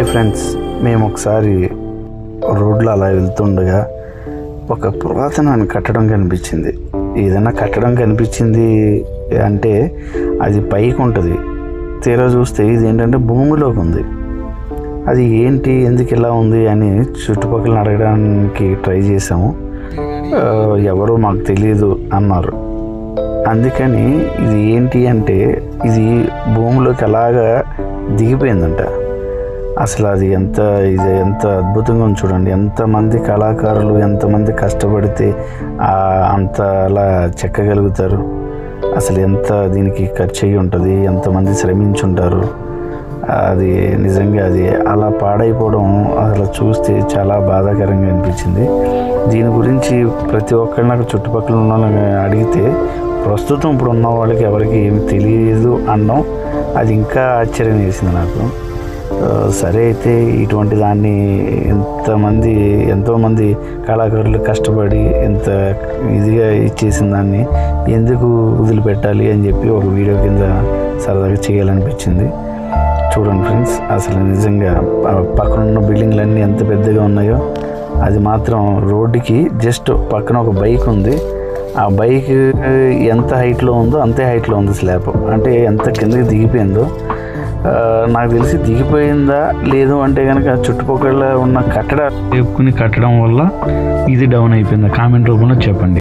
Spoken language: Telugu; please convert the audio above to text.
హాయ్ ఫ్రెండ్స్ మేము ఒకసారి రోడ్లో అలా వెళ్తుండగా ఒక పురాతనమైన కట్టడం కనిపించింది. ఏదైనా కట్టడం కనిపించింది అంటే అది పైకి ఉంటుంది. తీరా చూస్తే ఇది ఏంటంటే భూమిలోకి ఉంది. అది ఏంటి ఎందుకు ఇలా ఉంది అని చుట్టుపక్కల అడగడానికి ట్రై చేసాము ఎవరు ఎవరో మాకు తెలియదు అన్నారు. అందుకని ఇది ఏంటి అంటే ఇది భూమిలోకి అలాగా దిగిపోయిందంట. అసలు అది ఎంత ఇది ఎంత అద్భుతంగా ఉంది చూడండి. ఎంతమంది కళాకారులు ఎంతమంది కష్టపడితే అంత అలా చెక్కగలుగుతారు. అసలు ఎంత దీనికి ఖర్చు అయ్యి ఉంటుంది ఎంతమంది శ్రమించుంటారు. అది నిజంగా అది అలా పాడైపోవడం అసలు చూస్తే చాలా బాధాకరంగా అనిపించింది. దీని గురించి ప్రతి ఒక్కరు నాకు చుట్టుపక్కల ఉన్న వాళ్ళని అడిగితే ప్రస్తుతం ఇప్పుడు ఉన్న వాళ్ళకి ఎవరికి ఏమి తెలియదు అన్నం. అది ఇంకా ఆశ్చర్యం వేసింది నాకు. సరే అయితే ఇటువంటి దాన్ని ఎంతమంది ఎంతోమంది కళాకారులు కష్టపడి ఎంత ఇదిగా ఇచ్చేసిన దాన్ని ఎందుకు వదిలిపెట్టాలి అని చెప్పి ఒక వీడియో కింద సరదాగా చేయాలనిపించింది. చూడండి ఫ్రెండ్స్ అసలు నిజంగా పక్కనున్న పక్కన ఉన్న బిల్డింగ్లన్నీ ఎంత పెద్దగా ఉన్నాయో. అది మాత్రం రోడ్డుకి జస్ట్ పక్కన ఒక బైక్ ఉంది. ఆ బైక్ ఎంత హైట్లో ఉందో అంతే హైట్లో ఉంది స్లాబ్. అంటే ఎంత కిందకి దిగిపోయిందో. నాకు తెలిసి దిగిపోయిందా లేదు అంటే కనుక చుట్టుపక్కల ఉన్న కట్టడాలు చెప్పుకుని కట్టడం వల్ల ఇది డౌన్ అయిపోయిందా. కామెంట్ రూపంలో చెప్పండి.